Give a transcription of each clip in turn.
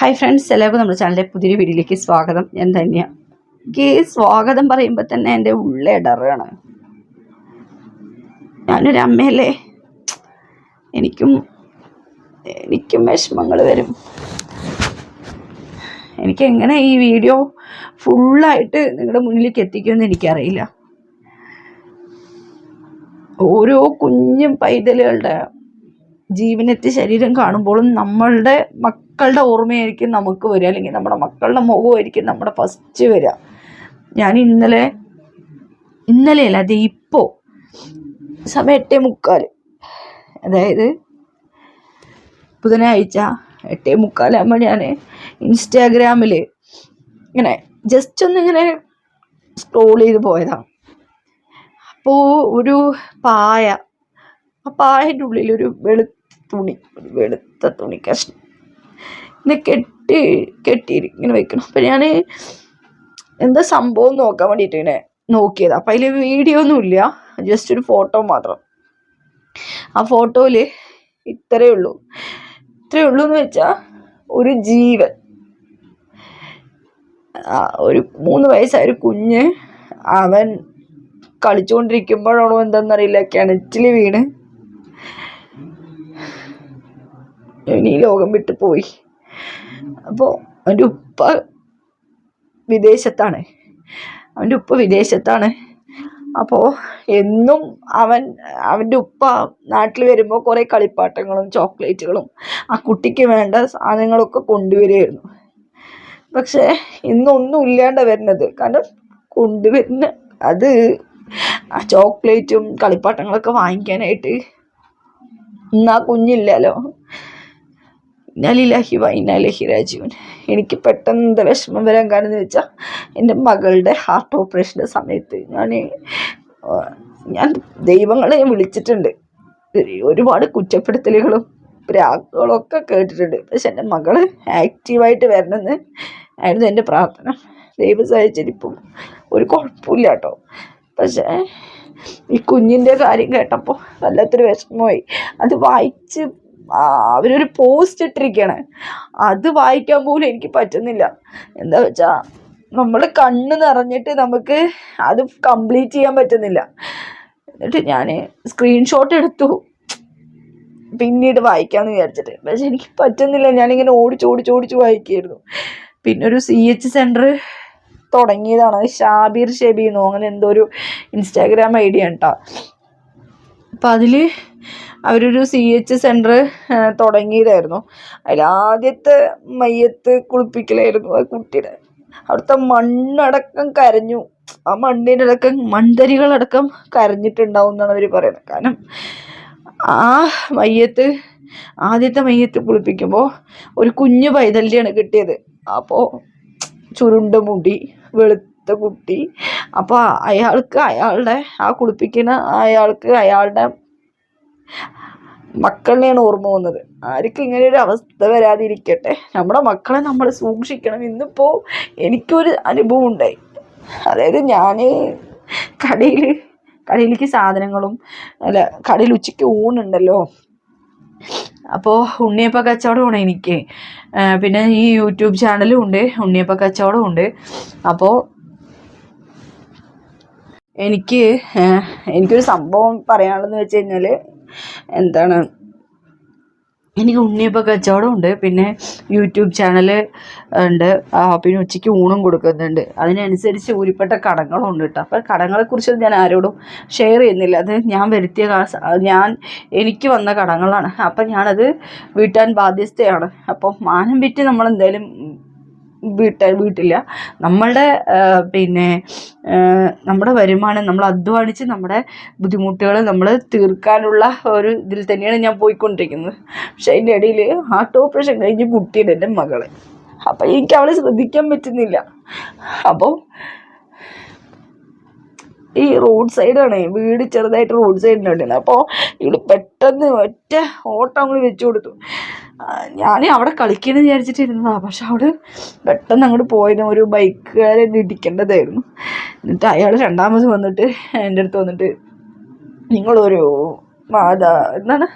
Hi friends എല്ലാവർക്കും നമ്മുടെ ചാനലിലെ പുതിയൊരു വീഡിയോയിലേക്ക് സ്വാഗതം. ഞാൻ തന്നെയാണ് എനിക്ക് സ്വാഗതം പറയുമ്പോൾ തന്നെ എന്റെ ഉള്ളേ ഇടറാണ്. ഞാനൊരു അമ്മയല്ലേ? എനിക്കും എനിക്കും വിഷമങ്ങൾ വരും. എനിക്ക് എങ്ങനെ ഈ വീഡിയോ ഫുള്ളായിട്ട് നിങ്ങളുടെ മുന്നിലേക്ക് എത്തിക്കുമെന്ന് എനിക്കറിയില്ല. ഓരോ കുഞ്ഞും പൈതലുകളുടെ ജീവനത്തെ ശരീരം കാണുമ്പോഴും നമ്മളുടെ മക്കളുടെ ഓർമ്മയായിരിക്കും നമുക്ക് വരിക. അല്ലെങ്കിൽ നമ്മുടെ മക്കളുടെ മുഖമായിരിക്കും നമ്മുടെ ഫസ്റ്റ് വരിക. ഞാൻ ഇന്നലെ ഇന്നലെയല്ല അത് ഇപ്പോൾ സമയം എട്ടേ മുക്കാൽ അതായത് ബുധനാഴ്ച എട്ടേ മുക്കാലാകുമ്പോൾ ഞാൻ ഇൻസ്റ്റാഗ്രാമിൽ ഇങ്ങനെ ജസ്റ്റ് ഒന്ന് ഇങ്ങനെ സ്ക്രോൾ ചെയ്ത് പോയതാണ് അപ്പോൾ ഒരു പായ ആ പായന്റെ ഉള്ളിൽ ഒരു വെളുത്ത തുണി ഒരു വെളുത്ത തുണി കഷ്ണം ഇങ്ങനെ കെട്ടി കെട്ടി ഇങ്ങനെ വെക്കണം. അപ്പം ഞാൻ എന്താ സംഭവം നോക്കാൻ വേണ്ടിയിട്ട് ഇങ്ങനെ നോക്കിയത്. അപ്പം അതിൽ വീഡിയോ ഒന്നും ഇല്ല. ജസ്റ്റ് ഒരു ഫോട്ടോ മാത്രം. ആ ഫോട്ടോയിൽ ഇത്രയേ ഉള്ളൂ. ഇത്രയേ ഉള്ളൂ എന്ന് വെച്ചാൽ ഒരു ജീവൻ. ഒരു മൂന്ന് വയസ്സായ ഒരു കുഞ്ഞ് അവൻ കളിച്ചുകൊണ്ടിരിക്കുമ്പോഴാണോ എന്താണെന്നറിയില്ല കിണറ്റിൽ വീണ്. ഇനി ലോകം വിട്ടു പോയി. അപ്പോൾ അവന്റെ ഉപ്പ വിദേശത്താണ്. അവന്റെ ഉപ്പ വിദേശത്താണ്. അപ്പോൾ എന്നും അവൻ അവന്റെ ഉപ്പ നാട്ടിൽ വരുമ്പോൾ കുറേ കളിപ്പാട്ടങ്ങളും ചോക്ലേറ്റുകളും ആ കുട്ടിക്ക് വേണ്ട സാധനങ്ങളൊക്കെ കൊണ്ടുവരികയായിരുന്നു പക്ഷേ ഇന്നൊന്നും ഇല്ലാണ്ട് വരുന്നത്. കാരണം കൊണ്ടുവരുന്ന അത് ആ ചോക്ലേറ്റും കളിപ്പാട്ടങ്ങളൊക്കെ വാങ്ങിക്കാനായിട്ട് ഇന്ന് ആ കുഞ്ഞില്ലല്ലോ. ഇന്നാലില്ലാഹി വൈനാലഹി രാജീവൻ എനിക്ക് പെട്ടെന്ന് എന്താ വിഷമം വരാൻ കാരണം എന്ന് വെച്ചാൽ എന്റെ മകളുടെ ഹാർട്ട് ഓപ്പറേഷന്റെ സമയത്ത് ഞാൻ ഞാൻ ദൈവങ്ങളെ വിളിച്ചിട്ടുണ്ട്. ഒരുപാട് കുറ്റപ്പെടുത്തലുകളും പ്രാക്കുകളും ഒക്കെ കേട്ടിട്ടുണ്ട്. പക്ഷെ എന്റെ മകൾ ആക്റ്റീവായിട്ട് വരണമെന്ന് ആയിരുന്നു എന്റെ പ്രാർത്ഥന. ദൈവം സഹായിച്ചിരിപ്പം. ഒരു കുഴപ്പമില്ല കേട്ടോ. പക്ഷേ ഈ കുഞ്ഞിന്റെ കാര്യം കേട്ടപ്പോൾ വല്ലാത്തൊരു വിഷമമായി. അത് വായിച്ച് അവരൊരു പോസ്റ്റ് ഇട്ടിരിക്കുകയാണ് അത് വായിക്കാൻ പോലും എനിക്ക് പറ്റുന്നില്ല. എന്താ വെച്ചാൽ നമ്മൾ കണ്ണ് നിറഞ്ഞിട്ട് നമുക്ക് അത് കംപ്ലീറ്റ് ചെയ്യാൻ പറ്റുന്നില്ല. എന്നിട്ട് ഞാൻ സ്ക്രീൻഷോട്ട് എടുത്തു. പിന്നീട് വായിക്കാമെന്ന് വിചാരിച്ചിട്ട്. പക്ഷെ എനിക്ക് പറ്റുന്നില്ല. ഞാനിങ്ങനെ ഓടിച്ച് ഓടിച്ച് ഓടിച്ച് വായിക്കുകയായിരുന്നു പിന്നെ ഒരു സി എച്ച് സെന്റർ തുടങ്ങിയതാണ്. ഷാബീർ ഷെബീന്നോ അങ്ങനെ എന്തോ ഒരു ഇൻസ്റ്റാഗ്രാം ഐ ഡി ആണ് അപ്പം അതിൽ അവരൊരു സി എച്ച് സെന്റർ തുടങ്ങിയതായിരുന്നു. അതിലാദ്യത്തെ മയ്യത്ത് കുളിപ്പിക്കലായിരുന്നു ആ കുട്ടിയുടെ. അവിടുത്തെ മണ്ണടക്കം കരഞ്ഞു. ആ മണ്ണിന്റെ അടക്കം മൺതരികളടക്കം കരഞ്ഞിട്ടുണ്ടാവും എന്നാണ് അവർ പറയുന്നത്. കാരണം ആ മയ്യത്ത് ആദ്യത്തെ മയ്യത്ത് കുളിപ്പിക്കുമ്പോൾ ഒരു കുഞ്ഞു പൈതല്യാണ് കിട്ടിയത്. അപ്പോൾ ചുരുണ്ട മുടി വെളുത്ത കുട്ടി. അപ്പോൾ അയാൾക്ക് അയാളുടെ ആ കുളിപ്പിക്കുന്ന അയാൾക്ക് അയാളുടെ മക്കളിനെയാണ് ഓർമ്മ വന്നത്. ആർക്കും ഇങ്ങനെ ഒരു അവസ്ഥ വരാതിരിക്കട്ടെ. നമ്മുടെ മക്കളെ നമ്മൾ സൂക്ഷിക്കണം. ഇന്നിപ്പോൾ എനിക്കൊരു അനുഭവം ഉണ്ടായി. അതായത് ഞാൻ കടയിൽ കടയിലേക്ക് സാധനങ്ങളും അല്ല കടയിൽ ഉച്ചയ്ക്ക് ഊണുണ്ടല്ലോ. അപ്പോൾ ഉണ്ണിയപ്പ കച്ചവടമാണ് എനിക്ക്. പിന്നെ ഈ യൂട്യൂബ് ചാനലും ഉണ്ട്. ഉണ്ണിയപ്പ കച്ചവടം ഉണ്ട്. അപ്പോൾ എനിക്ക് എനിക്കൊരു സംഭവം പറയാനുള്ളതെന്ന് വെച്ച് കഴിഞ്ഞാൽ എന്താണ് എനിക്ക് ഉണ്ണിയപ്പം കച്ചവടം ഉണ്ട്. പിന്നെ യൂട്യൂബ് ചാനൽ ഉണ്ട്. പിന്നെ ഉച്ചയ്ക്ക് ഊണും കൊടുക്കുന്നുണ്ട്. അതിനനുസരിച്ച് ഊരിപ്പെട്ട കടങ്ങളും ഉണ്ട് കേട്ടോ. അപ്പോൾ കടങ്ങളെക്കുറിച്ച് ഞാൻ ആരോടും ഷെയർ ചെയ്യുന്നില്ല. അത് ഞാൻ വരുത്തിയ ഞാൻ എനിക്ക് വന്ന കടങ്ങളാണ്. അപ്പം ഞാനത് വീട്ടാൻ ബാധ്യസ്ഥയാണ്. അപ്പോൾ മാനം വിറ്റ് നമ്മൾ എന്തായാലും വീട്ട വീട്ടില്ല. നമ്മളുടെ പിന്നെ നമ്മുടെ വരുമാനം നമ്മൾ അധ്വാനിച്ച് നമ്മുടെ ബുദ്ധിമുട്ടുകൾ നമ്മൾ തീർക്കാനുള്ള ഒരു ഇതിൽ തന്നെയാണ് ഞാൻ പോയിക്കൊണ്ടിരിക്കുന്നത്. പക്ഷേ അതിന്റെ ഇടയിൽ ഹാർട്ട് ഓപ്പറേഷൻ കഴിഞ്ഞ് കുട്ടിയുടെ എന്റെ മകൾ. അപ്പം എനിക്ക് അവളെ ശ്രദ്ധിക്കാൻ പറ്റുന്നില്ല. അപ്പോൾ ഈ റോഡ് സൈഡാണ്. വീട് ചെറുതായിട്ട് റോഡ് സൈഡിനുണ്ട് അപ്പോൾ ഇവിടെ പെട്ടെന്ന് ഒറ്റ ഓട്ടം അങ്ങോട്ട് വെച്ചു കൊടുത്തു. ഞാൻ അവിടെ കളിക്കണമെന്ന് വിചാരിച്ചിട്ടിരുന്നതാ. പക്ഷെ അവിടെ പെട്ടെന്ന് അങ്ങോട്ട് പോയിരുന്നു ഒരു ബൈക്കുകാരൻ ഇടിക്കേണ്ടതായിരുന്നു. എന്നിട്ട് അയാൾ രണ്ടാമത് വന്നിട്ട് എന്റെ അടുത്ത് വന്നിട്ട് നിങ്ങളൊരു മാതാ എന്താണ്?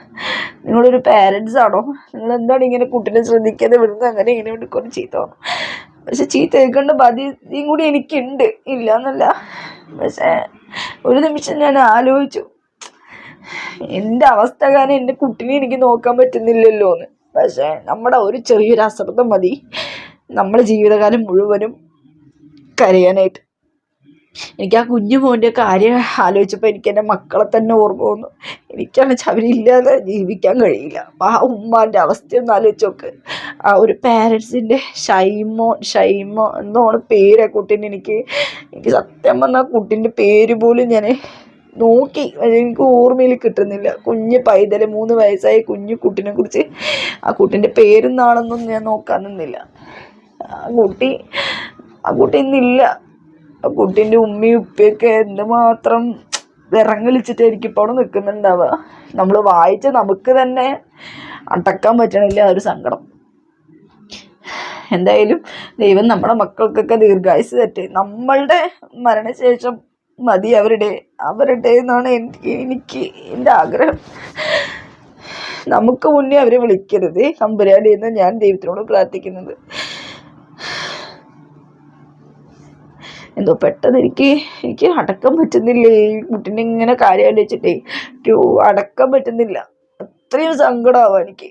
നിങ്ങളൊരു പാരൻസ് ആണോ? നിങ്ങൾ എന്താണ് ഇങ്ങനെ കുട്ടീനെ ശ്രദ്ധിക്കാതെ വിടുന്നത്? അങ്ങനെ ഇങ്ങനെ വിട്ടുകൊണ്ട് കുറച്ച് ചീത്ത പക്ഷെ ചീത്ത കേൾക്കേണ്ട ബാധ്യതയും കൂടി എനിക്കുണ്ട്. ഇല്ല എന്നല്ല പക്ഷേ ഒരു നിമിഷം ഞാൻ ആലോചിച്ചു. എന്റെ അവസ്ഥ കാരണം എന്റെ കുട്ടിനെ എനിക്ക് നോക്കാൻ പറ്റുന്നില്ലല്ലോ എന്ന് പക്ഷേ നമ്മുടെ ഒരു ചെറിയൊരു അശ്രദ്ധം മതി. നമ്മുടെ ജീവിതകാലം മുഴുവനും കരയാനായിട്ട്. എനിക്ക് ആ കുഞ്ഞു മോന്റെ കാര്യം ആലോചിച്ചപ്പോൾ എനിക്ക് എന്റെ മക്കളെ തന്നെ ഓർമ്മ വന്നു. എനിക്കാണ് അവരില്ലാതെ ജീവിക്കാൻ കഴിയില്ല. അപ്പം ആ ഉമ്മാന്റെ അവസ്ഥയൊന്ന് ആലോചിച്ച് നോക്ക്. ആ ഒരു പാരൻസിന്റെ ഷൈമോ ഷൈമോ എന്നോണ് പേര് ആ കുട്ടീന്റെ എനിക്ക്. എനിക്ക് സത്യം പറഞ്ഞാൽ കുട്ടീന്റെ പേര് പോലും ഞാൻ നോക്കി. എനിക്ക് ഓർമ്മയിൽ കിട്ടുന്നില്ല. കുഞ്ഞ് പൈതൽ മൂന്ന് വയസ്സായ കുഞ്ഞു കുട്ടിനെ കുറിച്ച് ആ കുട്ടിന്റെ പേരെന്നാണെന്നൊന്നും ഞാൻ നോക്കാൻ നിന്നില്ല. ആ കുട്ടി ആ കുട്ടി ഇന്നില്ല. ആ കുട്ടീന്റെ ഉമ്മയും ഉപ്പയൊക്കെ എന്തുമാത്രം വിറങ്ങലിച്ചിട്ടായിരിക്കും ഇപ്പോൾ അവിടെ നിൽക്കുന്നുണ്ടാവുക നമ്മൾ വായിച്ച നമുക്ക് തന്നെ അടക്കാൻ പറ്റണില്ല ആ ഒരു സങ്കടം. എന്തായാലും ദൈവം നമ്മുടെ മക്കൾക്കൊക്കെ ദീർഘായുസ് തട്ടെ നമ്മളുടെ മരണശേഷം മതി അവരുടെ അവരുടെ എന്നാണ് എനിക്ക് എനിക്ക് എന്റെ ആഗ്രഹം. നമുക്ക് മുന്നേ അവരെ വിളിക്കരുത്. തമ്പുരാടി എന്ന് ഞാൻ ദൈവത്തിനോട് പ്രാർത്ഥിക്കുന്നത്. എന്തോ പെട്ടെന്ന് എനിക്ക് എനിക്ക് അടക്കം പറ്റുന്നില്ലേ? ഈ കുട്ടീനെ ഇങ്ങനെ കാര്യം ആലോചിച്ചിട്ടേ എനിക്ക് അടക്കം പറ്റുന്നില്ല. അത്രയും സങ്കടമാവും എനിക്ക്.